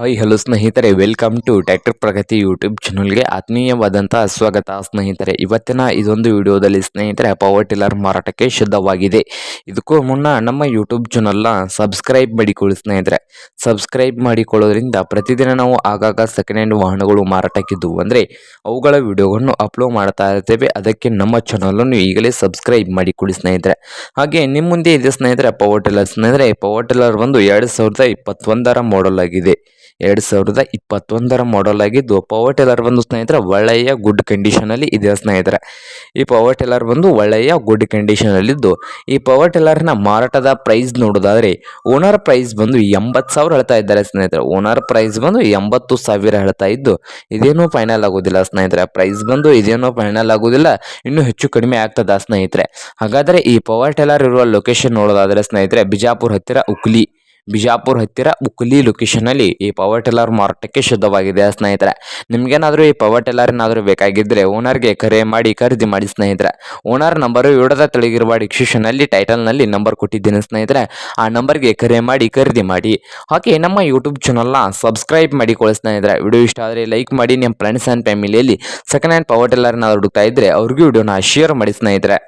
Hi hello ಸ್ನೇಹಿತರೆ. Welcome to tractor Pragati YouTube ಚಾನಲ್ಗೆ ಆತ್ಮೀಯವಾದಂತಹ ಸ್ವಾಗತ, ಸ್ನೇಹಿತರೆ. ಇವತ್ತಿನ ಇದೊಂದು ವಿಡಿಯೋದಲ್ಲಿ ಸ್ನೇಹಿತರೆ ಪವರ್ ಟಿಲ್ಲರ್ ಮಾರಾಟಕ್ಕೆ ಶುದ್ಧವಾಗಿದೆ. ಇದಕ್ಕೂ ಮುನ್ನ ನಮ್ಮ ಯೂಟ್ಯೂಬ್ ಚಾನಲ್ನ ಸಬ್ಸ್ಕ್ರೈಬ್ ಮಾಡಿಕೊಳ್ಳಿ, ಸ್ನೇಹಿತರೆ. ಸಬ್ಸ್ಕ್ರೈಬ್ ಮಾಡಿಕೊಳ್ಳೋದ್ರಿಂದ ಪ್ರತಿದಿನ ನಾವು ಆಗಾಗ ಸೆಕೆಂಡ್ ಹ್ಯಾಂಡ್ ವಾಹನಗಳು ಮಾರಾಟಕ್ಕಿದ್ದವು ಅಂದರೆ ಅವುಗಳ ವಿಡಿಯೋಗಳನ್ನು ಅಪ್ಲೋಡ್ ಮಾಡ್ತಾ ಇರ್ತೇವೆ. ಅದಕ್ಕೆ ನಮ್ಮ ಚಾನಲನ್ನು ಈಗಲೇ ಸಬ್ಸ್ಕ್ರೈಬ್ ಮಾಡಿಕೊಳ್ಳಿ, ಸ್ನೇಹಿತರೆ. ಹಾಗೆ ನಿಮ್ಮ ಮುಂದೆ ಇದೆ, ಸ್ನೇಹಿತರೆ ಪವರ್ ಟಿಲ್ಲರ್ ಸ್ನೇಹಿತರೆ ಪವರ್ ಟಿಲ್ಲರ್ ಒಂದು ಎರಡು ಸಾವಿರದ ಇಪ್ಪತ್ತೊಂದರ ಮಾಡಲ್ ಆಗಿದೆ. ಎರಡು ಸಾವಿರದ ಇಪ್ಪತ್ತೊಂದರ ಮಾಡೆಲ್ ಆಗಿದ್ದು ಪವರ್ ಟೇಲರ್ ಬಂದು ಸ್ನೇಹಿತರೆ, ಒಳ್ಳೆಯ ಗುಡ್ ಕಂಡೀಷನಲ್ಲಿ ಇದೆ ಸ್ನೇಹಿತರೆ. ಈ ಪವರ್ ಟೇಲರ್ ಬಂದು ಒಳ್ಳೆಯ ಗುಡ್ ಕಂಡೀಷನಲ್ಲಿದ್ದು ಈ ಪವರ್ ಟಿಲ್ಲರ್ನ ಮಾರಾಟದ ಪ್ರೈಸ್ ನೋಡೋದಾದರೆ ಓನರ್ ಪ್ರೈಸ್ ಬಂದು ಎಂಬತ್ತು ಸಾವಿರ ಹೇಳ್ತಾ ಇದ್ದಾರೆ ಸ್ನೇಹಿತರೆ. ಓನರ್ ಪ್ರೈಸ್ ಬಂದು ಎಂಬತ್ತು ಸಾವಿರ ಹೇಳ್ತಾ ಇದ್ದು, ಇದೇನೂ ಫೈನಲ್ ಆಗೋದಿಲ್ಲ ಸ್ನೇಹಿತರೆ. ಪ್ರೈಸ್ ಬಂದು ಇದೇನೂ ಫೈನಲ್ ಆಗೋದಿಲ್ಲ, ಇನ್ನೂ ಹೆಚ್ಚು ಕಡಿಮೆ ಆಗ್ತದ ಸ್ನೇಹಿತರೆ. ಹಾಗಾದರೆ ಈ ಪವರ್ ಟೇಲರ್ ಇರುವ ಲೊಕೇಶನ್ ನೋಡೋದಾದರೆ ಸ್ನೇಹಿತರೆ, ಬಿಜಾಪುರ್ ಹತ್ತಿರ ಉಕ್ಲಿ ಬಿಜಾಪುರ ಹತ್ತಿರ ಉಕ್ಲಿ ಲೊಕೇಶನಲ್ಲಿ ಈ ಪವರ್ ಟೆಲ್ಲರ್ ಮಾರಾಟಕ್ಕೆ ಶುದ್ಧವಾಗಿದೆ ಸ್ನೇಹಿತರೆ. ನಿಮ್ಗೇನಾದರೂ ಈ ಪವರ್ ಟೆಲ್ಲರ್ ಏನಾದರೂ ಬೇಕಾಗಿದ್ದರೆ ಓನರ್ಗೆ ಕರೆ ಮಾಡಿ, ಖರೀದಿ ಮಾಡಿ ಸ್ನೇಹಿತರೆ. ಓನರ್ ನಂಬರು ವಿಡದ ತೆಳಗಿರುವ ಡಿಸ್ಕ್ರಿಪ್ಷನಲ್ಲಿ ಟೈಟಲ್ನಲ್ಲಿ ನಂಬರ್ ಕೊಟ್ಟಿದ್ದೀನಿ ಸ್ನೇಹಿತರೆ. ಆ ನಂಬರ್ಗೆ ಕರೆ ಮಾಡಿ, ಖರೀದಿ ಮಾಡಿ. ಹಾಗೆ ನಮ್ಮ ಯೂಟ್ಯೂಬ್ ಚಾನಲ್ನ ಸಬ್ಸ್ಕ್ರೈಬ್ ಮಾಡಿಕೊಳ್ಳಿ ಸ್ನೇಹಿತರೆ. ವಿಡಿಯೋ ಇಷ್ಟ ಆದರೆ ಲೈಕ್ ಮಾಡಿ ನಿಮ್ಮ ಫ್ರೆಂಡ್ಸ್ ಆ್ಯಂಡ್ ಫ್ಯಾಮಿಲಿಯಲ್ಲಿ ಸೆಕೆಂಡ್ ಹ್ಯಾಂಡ್ ಪವರ್ ಟೆಲ್ಲರ್ನ ಹುಡುಕ್ತಾ ಇದ್ದರೆ ಅವ್ರಿಗೂ ವಿಡಿಯೋನ ಶೇರ್ ಮಾಡಿ ಸ್ನೇಹಿತರೆ.